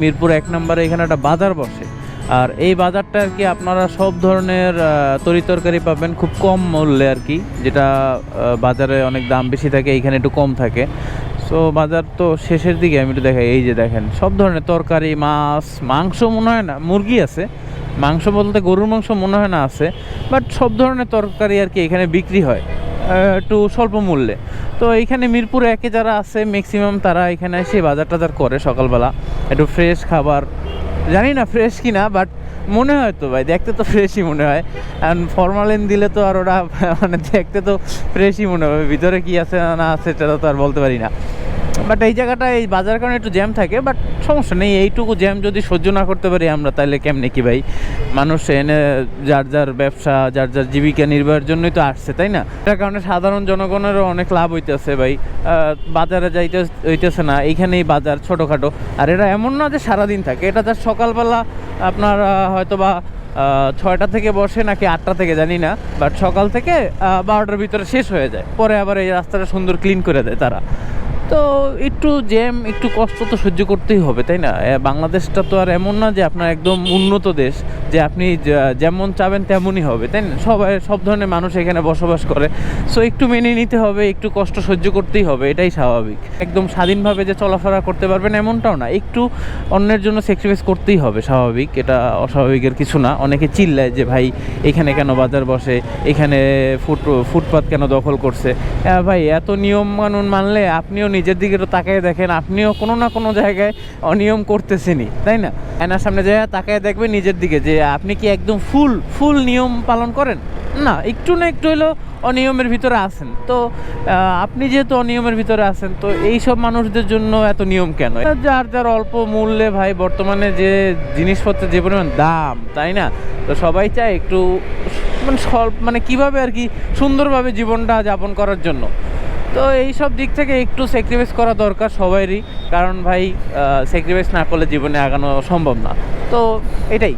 মিরপুর এক নম্বরে এখানে একটা বাজার বসে। আর এই বাজারটা আর কি আপনারা সব ধরনের তরি তরকারি পাবেন খুব কম মূল্যে আর কি, যেটা বাজারে অনেক দাম বেশি থাকে, এইখানে একটু কম থাকে। সো বাজার তো শেষের দিকে, আমি একটু দেখাই, এই যে দেখেন, সব ধরনের তরকারি, মাছ, মাংস মনে হয় না, মুরগি আছে। মাংস বলতে গরুর মাংস মনে হয় না আছে বাট সব ধরনের তরকারি আর কি এখানে বিক্রি হয়। একটু স্বল্প মূল্যে। তো এইখানে মিরপুর একে যারা আছে ম্যাক্সিমাম তারা এখানে এসে বাজার টাজার করে সকালবেলা। একটু ফ্রেশ খাবার। জানি না ফ্রেশ কিনা বাট মনে হয় তো ভাই, দেখতে তো ফ্রেশই মনে হয়। অ্যান্ড ফর্মালিন দিলে তো আর ওরা মানে দেখতে তো ফ্রেশই মনে হয় ভিতরে কি আছে না আছে, সেটা তো আর বলতে পারি না। বাট এই জায়গাটা এই বাজার কারণে একটু জ্যাম থাকে বাট সমস্যা নেই, এইটুকু জ্যাম যদি সহ্য না করতে পারি আমরা তাহলে কেমনে কি ভাই? মানুষ এনে যার যার ব্যবসা, যার যার জীবিকা নির্বাহের জন্যই তো আসছে, তাই না? এটার কারণে সাধারণ জনগণেরও অনেক লাভ হইতেছে ভাই। বাজারে যাইতে হইতেছে না, এইখানেই বাজার ছোটোখাটো। আর এটা এমন না যে সারাদিন থাকে, এটা যার সকালবেলা আপনার হয়তো বা ছয়টা থেকে বসে নাকি আটটা থেকে জানি না বাট সকাল থেকে বারোটার ভিতরে শেষ হয়ে যায়। পরে আবার এই রাস্তাটা সুন্দর ক্লিন করে দেয় তারা। তো একটু জ্যাম, একটু কষ্ট তো সহ্য করতেই হবে, তাই না? বাংলাদেশটা তো আর এমন না যে আপনার একদম উন্নত দেশ, যে আপনি যেমন চাবেন তেমনই হবে, তাই না? সবাই, সব ধরনের মানুষ এখানে বসবাস করে। সো একটু মেনে নিতে হবে, একটু কষ্ট সহ্য করতেই হবে, এটাই স্বাভাবিক। একদম স্বাধীনভাবে যে চলাফেরা করতে পারবেন এমনটাও না, একটু অন্যের জন্য স্যাক্রিফাইস করতেই হবে, স্বাভাবিক। এটা অস্বাভাবিকের কিছু না। অনেকে চিল্লায় যে, ভাই, এখানে কেন বাজার বসে? এখানে ফুট, ফুটপাত কেন দখল করছে? ভাই, এত নিয়ম কানুন মানলে আপনিও নিজের দিকে তো তাকায় দেখেন, আপনিও কোনো না কোনো জায়গায় অনিয়ম করতেছেনই, তাই না? আয়নার সামনে যায় তাকায় দেখবেন নিজের দিকে যে আপনি কি একদম ফুল ফুল নিয়ম পালন করেন? না, একটু না একটু হলেও অনিয়মের ভিতরে আছেন। তো আপনি যেহেতু অনিয়মের ভিতরে আছেন, তো এই সব মানুষদের জন্য এত নিয়ম কেন? যার যার অল্প মূল্যে ভাই, বর্তমানে যে জিনিসপত্রের যে পরিমাণ দাম, তাই না? তো সবাই চায় একটু মানে স্বল্প মানে কীভাবে আর কি সুন্দরভাবে জীবনটা যাপন করার জন্য। তো এই সব দিক থেকে একটু স্যাক্রিফাইস করা দরকার সবারই কারণ ভাই স্যাক্রিফাইস না করলে জীবনে আগানো সম্ভব না। তো এটাই।